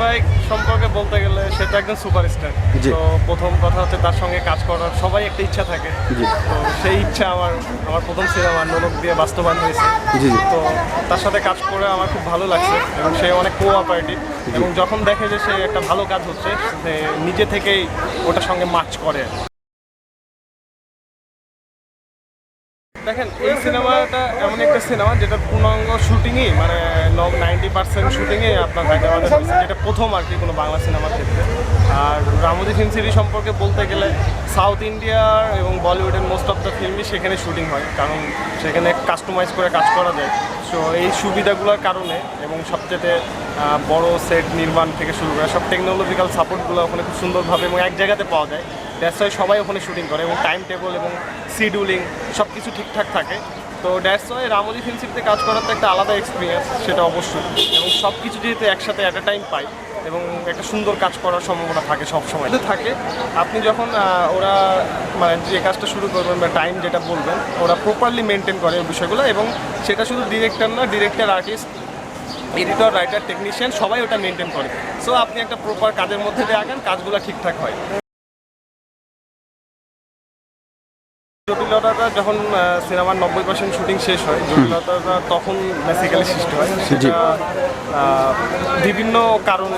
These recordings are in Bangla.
ভাই সম্পর্কে বলতে গেলে সেটা একজন সুপারস্টার। তো প্রথম কথা হচ্ছে তার সঙ্গে কাজ করার সবাই একটা ইচ্ছা থাকে। তো সেই ইচ্ছা আমার আমার প্রথম সিনেমা নোলক দিয়ে বাস্তবায়ন হয়েছে। তো তার সাথে কাজ করে আমার খুব ভালো লাগছে এবং সে অনেক কোঅপারেটিভ এবং যখন দেখে যে সে একটা ভালো কাজ হচ্ছে সে নিজে থেকেই ওটার সঙ্গে মার্চ করে। দেখেন, এই সিনেমাটা এমন একটা সিনেমা যেটা পূর্ণাঙ্গ শুটিংই মানে নাইনটি পার্সেন্ট শুটিংই আপনার হায়দ্রাবাদে হয়েছে যেটা প্রথম আর কি কোনো বাংলা সিনেমার ক্ষেত্রে। আর রামোদি ফিল্ম সিটি সম্পর্কে বলতে গেলে সাউথ ইন্ডিয়ার এবং বলিউডের মোস্ট অফ দ্য ফিল্মই সেখানে শুটিং হয়, কারণ সেখানে কাস্টমাইজ করে কাজ করা যায়। সো এই সুবিধাগুলোর কারণে এবং সবচেয়ে বড় সেট নির্মাণ থেকে শুরু করে সব টেকনোলজিক্যাল সাপোর্টগুলো ওখানে খুব সুন্দরভাবে এবং এক জায়গাতে পাওয়া যায়। দ্যাটস সবাই ওখানে শুটিং করে এবং টাইম টেবল এবং শিডিউলিং সব কিছু ঠিকঠাক থাকে। তো দ্যাটস ওয়াই রামোজি ফিল্ম সিটিতে কাজ করার তো একটা আলাদা এক্সপিরিয়েন্স সেটা অবশ্যই। এবং সব কিছু যেহেতু একসাথে অ্যাট টাইম পাই এবং একটা সুন্দর কাজ করার সম্ভাবনা থাকে সব সময় থাকে, আপনি যখন ওরা মানে যে কাজটা শুরু করবেন বা টাইম যেটা বলবেন, ওরা প্রপারলি মেনটেন করে ওই বিষয়গুলো এবং সেটা শুধু ডিরেক্টর না director artist editor writer technician সবাই ওটা মেনটেন করে। সো আপনি একটা প্রপার কাজের মধ্যে দিয়ে আগান, কাজগুলো ঠিকঠাক হয়। জটিলতাটা যখন সিনেমার নব্বই পার্সেন্ট শুটিং শেষ হয় জটিলতাটা তখন বেসিক্যালি সৃষ্টি হয়। সেটা আহ, বিভিন্ন কারণ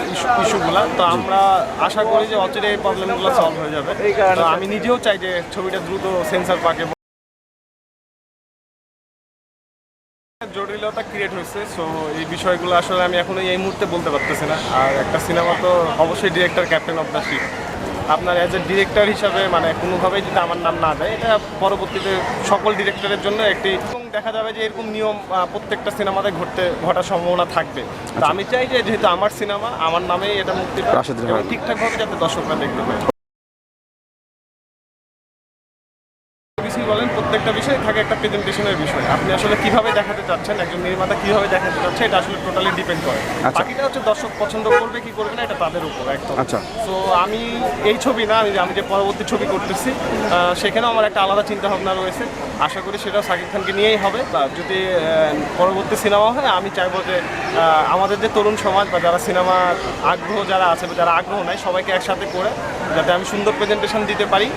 ইস্যুগুলা। তো আমরা আশা করি যে অচিরে এই প্রবলেমগুলো সলভ হয়ে যাবে। তো আমি নিজেও চাই যে ছবিটা দ্রুত সেন্সার পাকে। জটিলতা ক্রিয়েট হয়েছে সো এই বিষয়গুলো আসলে আমি এখনও এই মুহূর্তে বলতে পারতেছি না। আর একটা সিনেমা তো অবশ্যই director captain of the ship আপনার অ্যাজ এ ডিরেক্টর হিসাবে মানে কোনোভাবেই যদি আমার নাম না দেয় এটা পরবর্তীতে সকল ডিরেক্টরের জন্য একটি এবং দেখা যাবে যে এরকম নিয়ম প্রত্যেকটা সিনেমাতে ঘটতে ঘটার সম্ভাবনা থাকবে। তো আমি চাই যে যেহেতু আমার সিনেমা আমার নামেই এটা মুক্তি পায়। ঠিকঠাকভাবে যাতে দর্শকরা দেখতে পায়। বিষয় বলেন প্রত্যেকটা বিষয় থাকে একটা প্রেজেন্টেশনের বিষয়। আপনি আসলে কীভাবে দেখাতে চাচ্ছেন একজন নির্মাতা কীভাবে দেখাতে চাচ্ছে এটা আসলে টোটালি ডিপেন্ড করে। আচ্ছা। বাকিটা হচ্ছে দর্শক পছন্দ করবে কি করবে না এটা তাদের উপর একদম। আচ্ছা। তো আমি এই ছবি না আমি আমি যে পরবর্তী ছবি করতেছি সেখানেও আমার একটা আলাদা চিন্তা ভাবনা রয়েছে। আশা করি সেটা সাকিব খানকে নিয়েই হবে। বা যদি পরবর্তী সিনেমা হয় আমি চাইব যে আমাদের যে তরুণ সমাজ বা যারা সিনেমা আগ্রহ যারা আছে বা যারা আগ্রহ নাই সবাইকে একসাথে করে যাতে আমি সুন্দর প্রেজেন্টেশন দিতে পারি।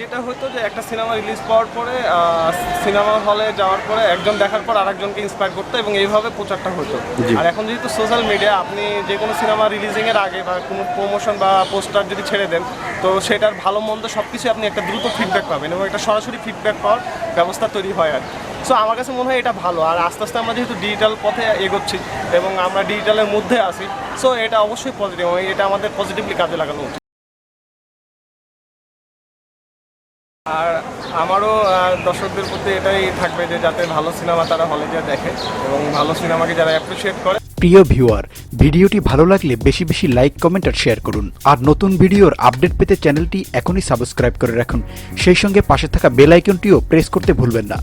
যেটা হতো যে একটা সিনেমা রিলিজ পাওয়ার পরে সিনেমা হলে যাওয়ার পরে একজন দেখার পর আরেকজনকে ইন্সপায়ার করতো এবং এইভাবে প্রচারটা হতো। আর এখন যেহেতু সোশ্যাল মিডিয়া আপনি যে কোনো সিনেমা রিলিজিং এর আগে বা কোনো প্রমোশন বা পোস্টার যদি ছেড়ে দেন তো সেটার ভালো মন্দ সব কিছু আপনি একটা দ্রুত ফিডব্যাক পাবেন এবং একটা সরাসরি ফিডব্যাক পাওয়ার ব্যবস্থা তৈরি হয় আর সো আমার কাছে মনে হয় এটা ভালো। আর আস্তে আস্তে আমরা যেহেতু ডিজিটাল পথে এগোচ্ছি এবং আমরা ডিজিটালের মধ্যে আছি সো এটা অবশ্যই পজিটিভ এবং এটা আমাদের পজিটিভলি কাজে লাগানো উচিত। আর আমারও দর্শকদের প্রতি এটাই থাকবে যে যাতে ভালো সিনেমা তারা হলে গিয়ে দেখে এবং ভালো সিনেমাকে যারা অ্যাপ্রিসিয়েট করে। প্রিয় ভিউয়ার ভিডিওটি ভালো লাগলে বেশি বেশি লাইক কমেন্ট আর শেয়ার করুন। আর নতুন ভিডিওর আপডেট পেতে চ্যানেলটি এখনই সাবস্ক্রাইব করে রাখুন। সেই সঙ্গে পাশে থাকা বেল আইকনটিও প্রেস করতে ভুলবেন না।